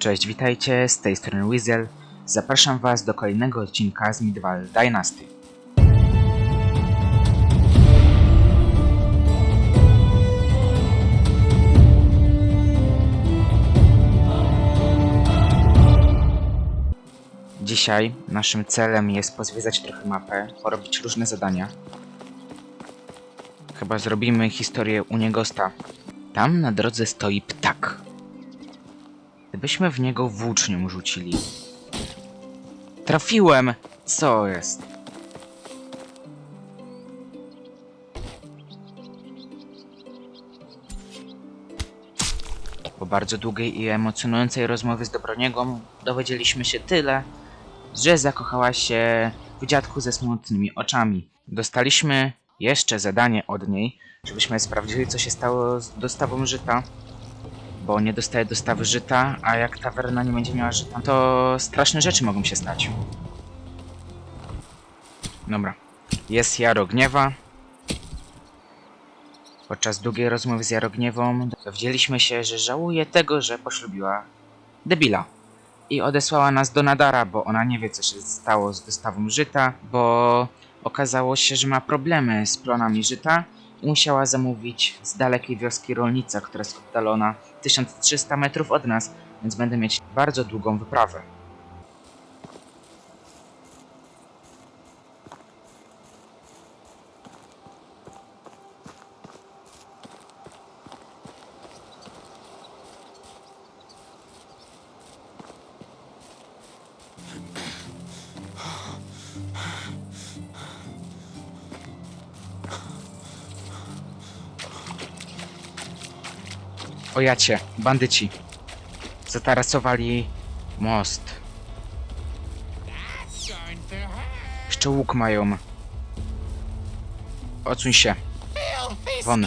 Cześć, witajcie, z tej strony Weasel. Zapraszam Was do kolejnego odcinka z Midval Dynasty. Dzisiaj naszym celem jest pozwiedzać trochę mapę, porobić różne zadania. Chyba zrobimy historię Uniegosta. Tam na drodze stoi ptak. Gdybyśmy w niego włócznią rzucili. Trafiłem! Co jest? Po bardzo długiej i emocjonującej rozmowie z Dobroniegą dowiedzieliśmy się tyle, że zakochała się w dziadku ze smutnymi oczami. Dostaliśmy jeszcze zadanie od niej, żebyśmy sprawdzili co się stało z dostawą żyta bo nie dostaje dostawy żyta, a jak tawerna nie będzie miała żyta, to straszne rzeczy mogą się stać. Dobra. Jest Jarogniewa. Podczas długiej rozmowy z Jarogniewą dowiedzieliśmy się, że żałuje tego, że poślubiła debila. I odesłała nas do Nadara, bo ona nie wie, co się stało z dostawą żyta, bo okazało się, że ma problemy z plonami żyta musiała zamówić z dalekiej wioski rolnica, która jest oddalona 1300 metrów od nas, więc będę mieć bardzo długą wyprawę. O jacie, bandyci. Zatarasowali most. Jeszcze łuk mają. Odsuń się. Won.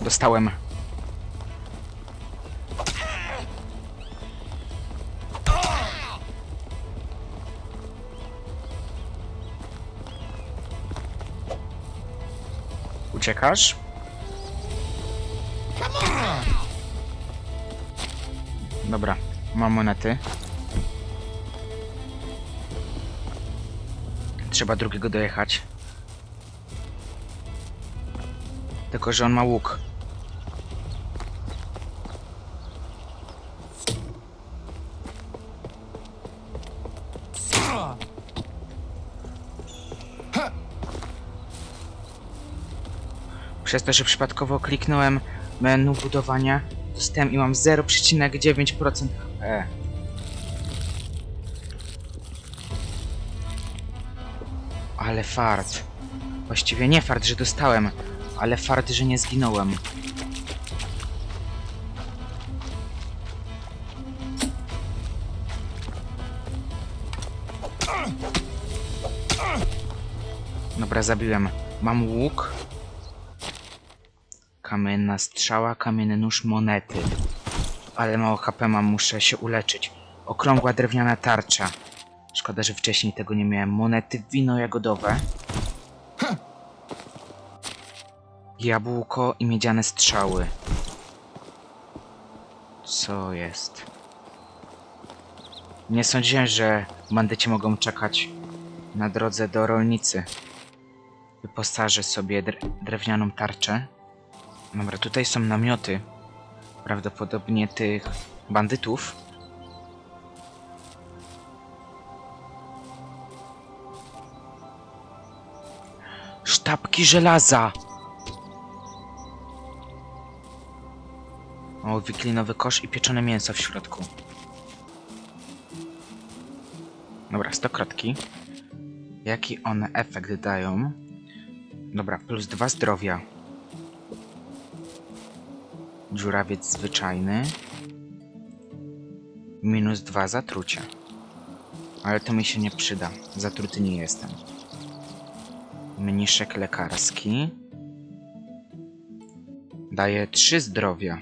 Dostałem. Uciekasz? Dobra, mam monety. Trzeba drugiego dojechać. Tylko, że on ma łuk. Przez to, że przypadkowo kliknąłem menu budowania, dostałem i mam 0,9% HP. Ale fart. Właściwie nie fart, że dostałem, ale fart, że nie zginąłem. Dobra, zabiłem. Mam łuk. Kamienna strzała, kamienny nóż, monety. Ale mało HP mam, muszę się uleczyć. Okrągła drewniana tarcza. Szkoda, że wcześniej tego nie miałem. Monety, wino jagodowe. Jabłko i miedziane strzały. Co jest? Nie sądziłem, że bandyci mogą czekać na drodze do rolnicy. Wyposażę sobie dre- drewnianą tarczę. Dobra, tutaj są namioty. Prawdopodobnie tych bandytów. Sztabki żelaza! O, wiklinowy kosz i pieczone mięso w środku. Dobra, stokrotki. Jaki one efekt dają? Dobra, plus dwa zdrowia. Dziurawiec zwyczajny. Minus dwa zatrucia. Ale to mi się nie przyda. Zatruty nie jestem. Mniszek lekarski. Daje trzy zdrowia.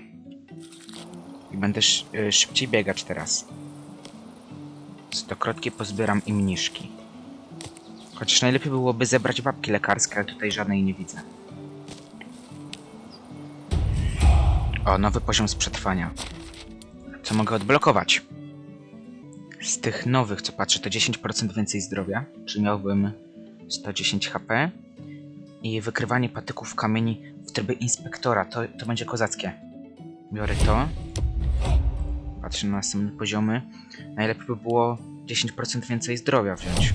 I będę y, szybciej biegać teraz. Stokrotki pozbieram i mniszki. Chociaż najlepiej byłoby zebrać babki lekarskie, ale tutaj żadnej nie widzę. O, nowy poziom z przetrwania. Co mogę odblokować? Z tych nowych, co patrzę, to 10% więcej zdrowia, czyli miałbym 110 HP. I wykrywanie patyków kamieni w trybie inspektora, to, to będzie kozackie. Biorę to. Patrzę na następne poziomy. Najlepiej by było 10% więcej zdrowia wziąć.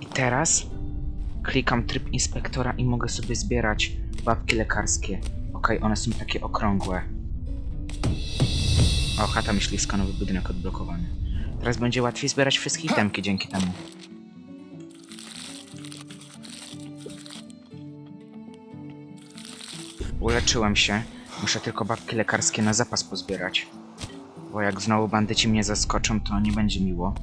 I teraz klikam tryb inspektora i mogę sobie zbierać babki lekarskie. Ok, one są takie okrągłe. O, chata myśliwska, nowy budynek odblokowany. Teraz będzie łatwiej zbierać wszystkie itemki dzięki temu. Uleczyłem się. Muszę tylko babki lekarskie na zapas pozbierać. Bo jak znowu bandyci mnie zaskoczą, to nie będzie miło.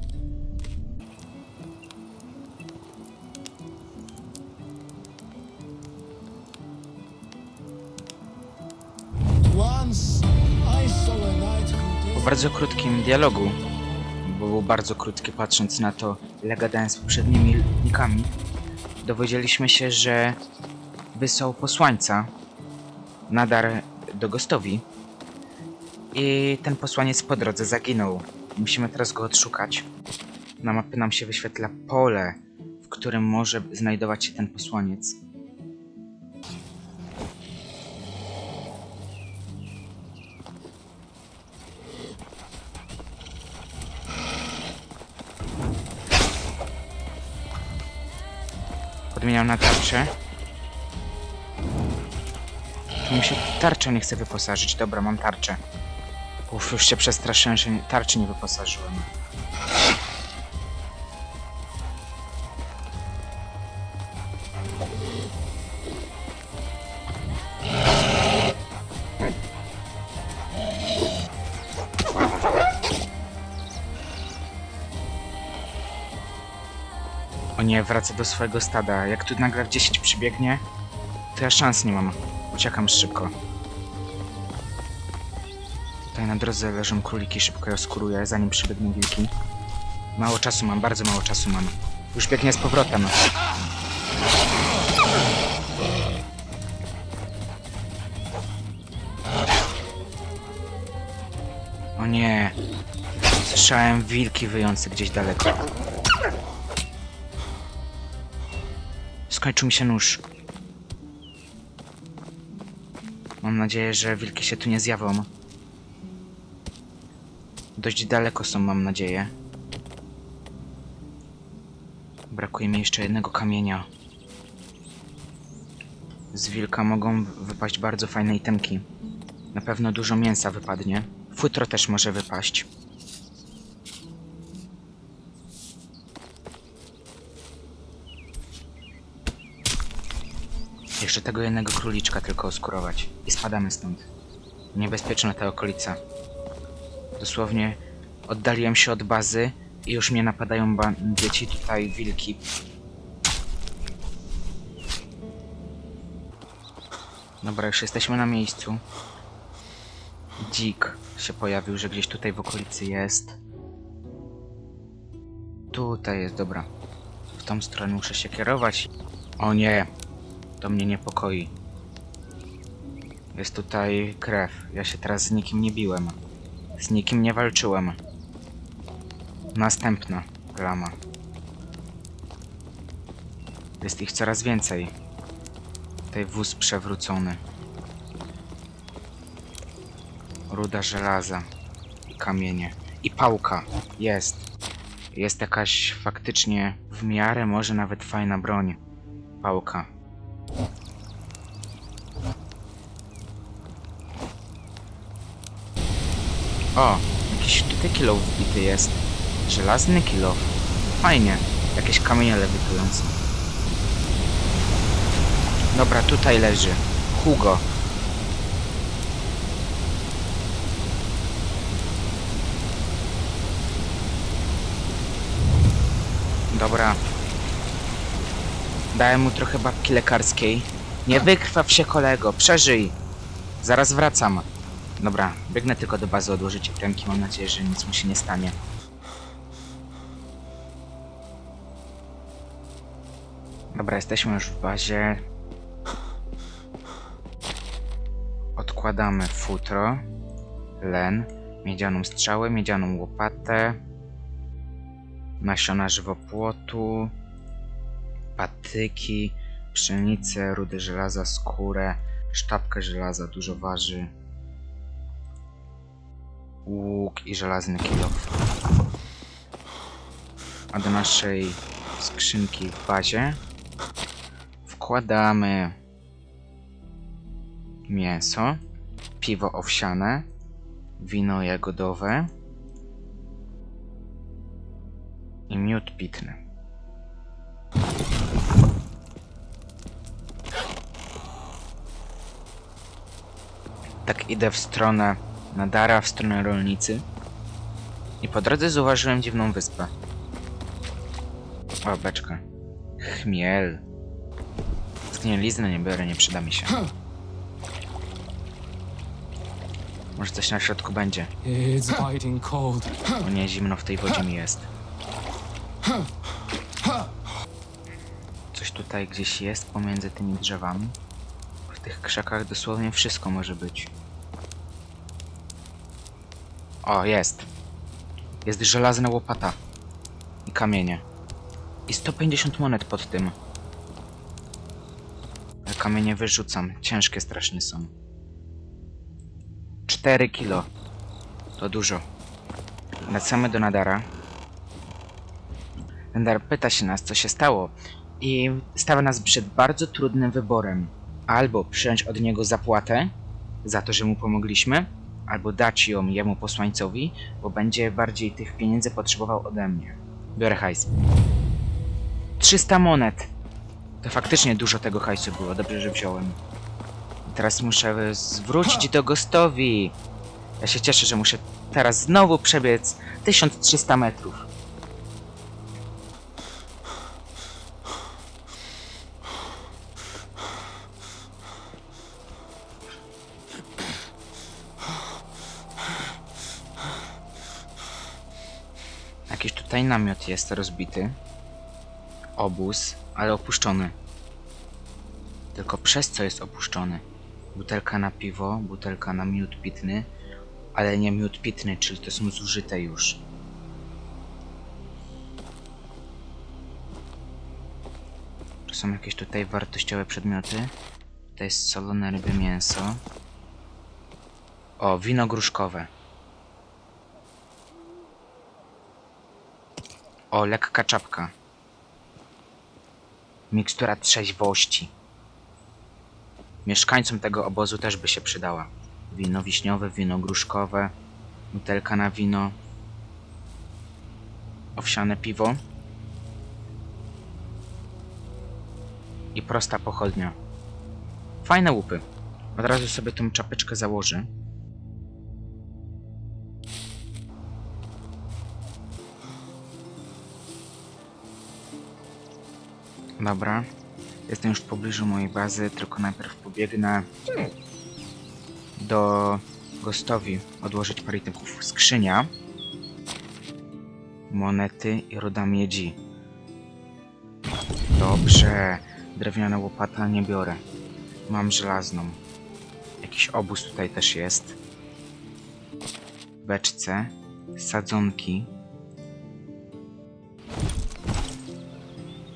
Bardzo krótkim dialogu, bo był bardzo krótki patrząc na to, ile gadałem z poprzednimi ludnikami, dowiedzieliśmy się, że wysłał posłańca nadar do Gostowi i ten posłaniec po drodze zaginął. Musimy teraz go odszukać. Na mapie nam się wyświetla pole, w którym może znajdować się ten posłaniec. Podmieniam na tarczę. Tu mi się tarcza nie chce wyposażyć. Dobra, mam tarczę. Uff, już się przestraszyłem, że tarczy nie wyposażyłem. Wraca do swojego stada. Jak tu nagle w 10 przybiegnie, to ja szans nie mam. Uciekam szybko. Tutaj na drodze leżą króliki, szybko je oskuruję, zanim przybiegną wilki. Mało czasu mam, bardzo mało czasu mam. Już biegnie z powrotem. O nie. Słyszałem wilki wyjące gdzieś daleko. Skończył mi się nóż. Mam nadzieję, że wilki się tu nie zjawią. Dość daleko są, mam nadzieję. Brakuje mi jeszcze jednego kamienia. Z wilka mogą wypaść bardzo fajne itemki. Na pewno dużo mięsa wypadnie. Futro też może wypaść. Jeszcze tego jednego króliczka tylko oskurować. I spadamy stąd. Niebezpieczna ta okolica. Dosłownie oddaliłem się od bazy i już mnie napadają bandyci, tutaj wilki. Dobra, już jesteśmy na miejscu. Dzik się pojawił, że gdzieś tutaj w okolicy jest. Tutaj jest, dobra. W tą stronę muszę się kierować. O nie, to mnie niepokoi. Jest tutaj krew. Ja się teraz z nikim nie biłem. Z nikim nie walczyłem. Następna plama. Jest ich coraz więcej. Tutaj wóz przewrócony. Ruda żelaza. I kamienie. I pałka. Jest. Jest jakaś faktycznie w miarę może nawet fajna broń. Pałka. O, jakiś tutaj kilow wbity jest. Żelazny kilow. Fajnie. Jakieś kamienie lewitujące. Dobra, tutaj leży. Hugo. Dobra. Dałem mu trochę babki lekarskiej. Nie wykrwaw się kolego, przeżyj. Zaraz wracam. Dobra, biegnę tylko do bazy odłożyć itemki, mam nadzieję, że nic mu się nie stanie. Dobra, jesteśmy już w bazie. Odkładamy futro, len, miedzianą strzałę, miedzianą łopatę, nasiona żywopłotu, patyki, pszenicę, rudę żelaza, skórę, sztabkę żelaza, dużo waży, łuk i żelazny kilof. A do naszej skrzynki w bazie wkładamy mięso, piwo owsiane, wino jagodowe i miód pitny. Tak idę w stronę Nadara, w stronę rolnicy i po drodze zauważyłem dziwną wyspę. O, beczka. Chmiel. Zgnieliznę nie biorę, nie przyda mi się. Może coś na środku będzie. O nie, zimno w tej wodzie mi jest. Tutaj gdzieś jest pomiędzy tymi drzewami. W tych krzakach dosłownie wszystko może być. O, jest. Jest żelazna łopata. I kamienie. I 150 monet pod tym. Ja kamienie wyrzucam. Ciężkie strasznie są. 4 kilo. To dużo. Wracamy do Nadara. Nadar pyta się nas, co się stało i stawia nas przed bardzo trudnym wyborem. Albo przyjąć od niego zapłatę za to, że mu pomogliśmy, albo dać ją jemu posłańcowi, bo będzie bardziej tych pieniędzy potrzebował ode mnie. Biorę hajs. 300 monet! To faktycznie dużo tego hajsu było, dobrze, że wziąłem. Teraz muszę zwrócić to gostowi. Ja się cieszę, że muszę teraz znowu przebiec 1300 metrów. Jakiś tutaj namiot jest rozbity. Obóz, ale opuszczony. Tylko przez co jest opuszczony? Butelka na piwo, butelka na miód pitny, ale nie miód pitny, czyli to są zużyte już. Czy są jakieś tutaj wartościowe przedmioty? To jest solone ryby mięso. O, wino gruszkowe. O, lekka czapka. Mikstura trzeźwości. Mieszkańcom tego obozu też by się przydała. Wino wiśniowe, wino gruszkowe, butelka na wino, owsiane piwo i prosta pochodnia. Fajne łupy. Od razu sobie tą czapeczkę założę. Dobra. Jestem już w pobliżu mojej bazy, tylko najpierw pobiegnę do gostowi odłożyć parę itemków. Skrzynia, monety i ruda miedzi. Dobrze. Drewniana łopata nie biorę. Mam żelazną. Jakiś obóz tutaj też jest. Beczce, sadzonki,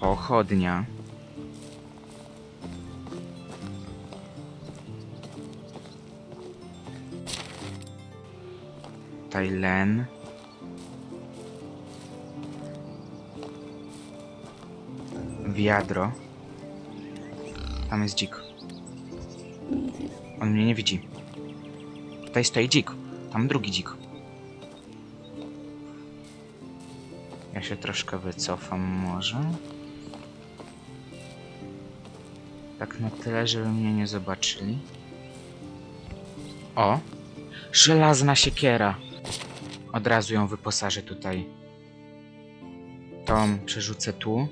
pochodnia. Tajlen. Wiadro. Tam jest dzik. On mnie nie widzi. Tutaj stoi dzik. Tam drugi dzik. Ja się troszkę wycofam może. Tak na tyle, żeby mnie nie zobaczyli. O! Żelazna siekiera! Od razu ją wyposażę tutaj. Tą przerzucę tu.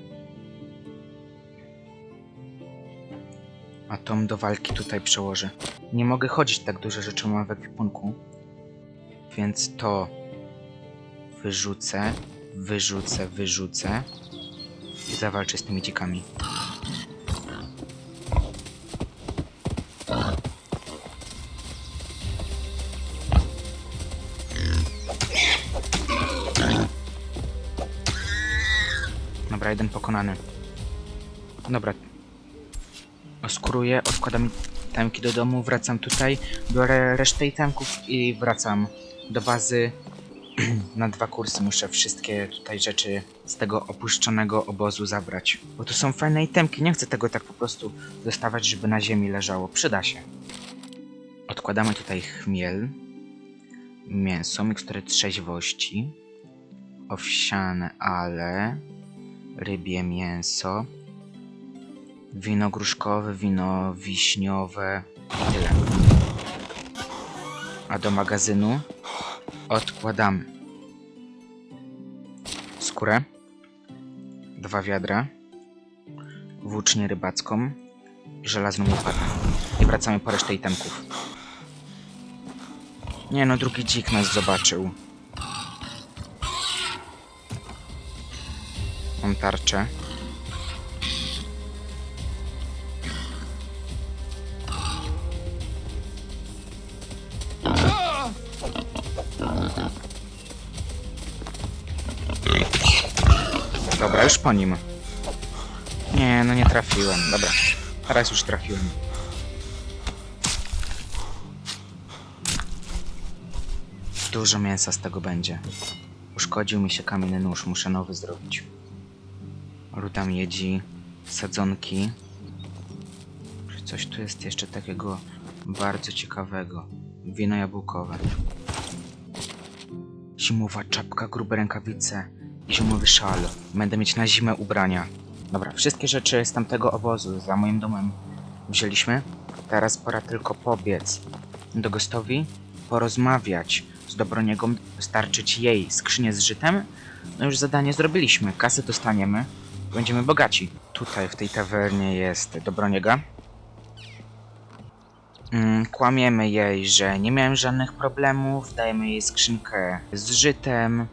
A tą do walki tutaj przełożę. Nie mogę chodzić tak duże rzeczy mam w ekwipunku. Więc to wyrzucę, wyrzucę, wyrzucę i zawalczę z tymi dzikami. Dobra, jeden pokonany. Dobra. Oskuruję, odkładam itemki do domu, wracam tutaj, biorę resztę itemków i wracam do bazy. Na dwa kursy muszę wszystkie tutaj rzeczy z tego opuszczonego obozu zabrać. Bo to są fajne itemki, nie chcę tego tak po prostu dostawać, żeby na ziemi leżało. Przyda się. Odkładamy tutaj chmiel, mięso, mikstury trzeźwości, owsiane ale, rybie mięso, wino gruszkowe, wino wiśniowe i tyle. A do magazynu odkładamy skórę, dwa wiadra, włócznię rybacką i żelazną łopatę. I wracamy po resztę itemków. Nie no, drugi dzik nas zobaczył. Tarczę. Dobra, już po nim. Nie, no nie trafiłem. Dobra, teraz już trafiłem. Dużo mięsa z tego będzie. Uszkodził mi się kamienny nóż, muszę nowy zrobić. Ruda miedzi, sadzonki. Coś tu jest jeszcze takiego bardzo ciekawego? Wino jabłkowe. Zimowa czapka, grube rękawice i zimowy szal. Będę mieć na zimę ubrania. Dobra, wszystkie rzeczy z tamtego obozu za moim domem wzięliśmy. Teraz pora tylko pobiec do gostowi, porozmawiać z Dobroniegą, dostarczyć jej skrzynię z żytem. No już zadanie zrobiliśmy, kasę dostaniemy, będziemy bogaci. Tutaj w tej tawernie jest Dobroniega. Mm, kłamiemy jej, że nie miałem żadnych problemów, dajemy jej skrzynkę z żytem.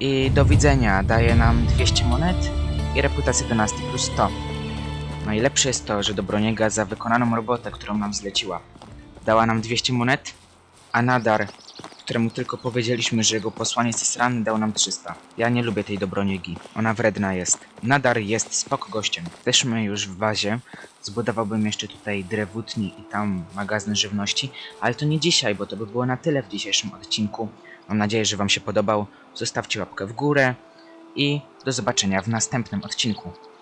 I do widzenia, daje nam 200 monet i reputację dynastii plus 100. Najlepsze jest to, że Dobroniega za wykonaną robotę, którą nam zleciła, dała nam 200 monet, a Nadar, któremu tylko powiedzieliśmy, że jego posłaniec jest ranny, dał nam 300. Ja nie lubię tej Dobroniegi, ona wredna jest. Nadar jest spoko gościem. Jesteśmy już w bazie, zbudowałbym jeszcze tutaj drewutni i tam magazyn żywności, ale to nie dzisiaj, bo to by było na tyle w dzisiejszym odcinku. Mam nadzieję, że Wam się podobał. Zostawcie łapkę w górę i do zobaczenia w następnym odcinku.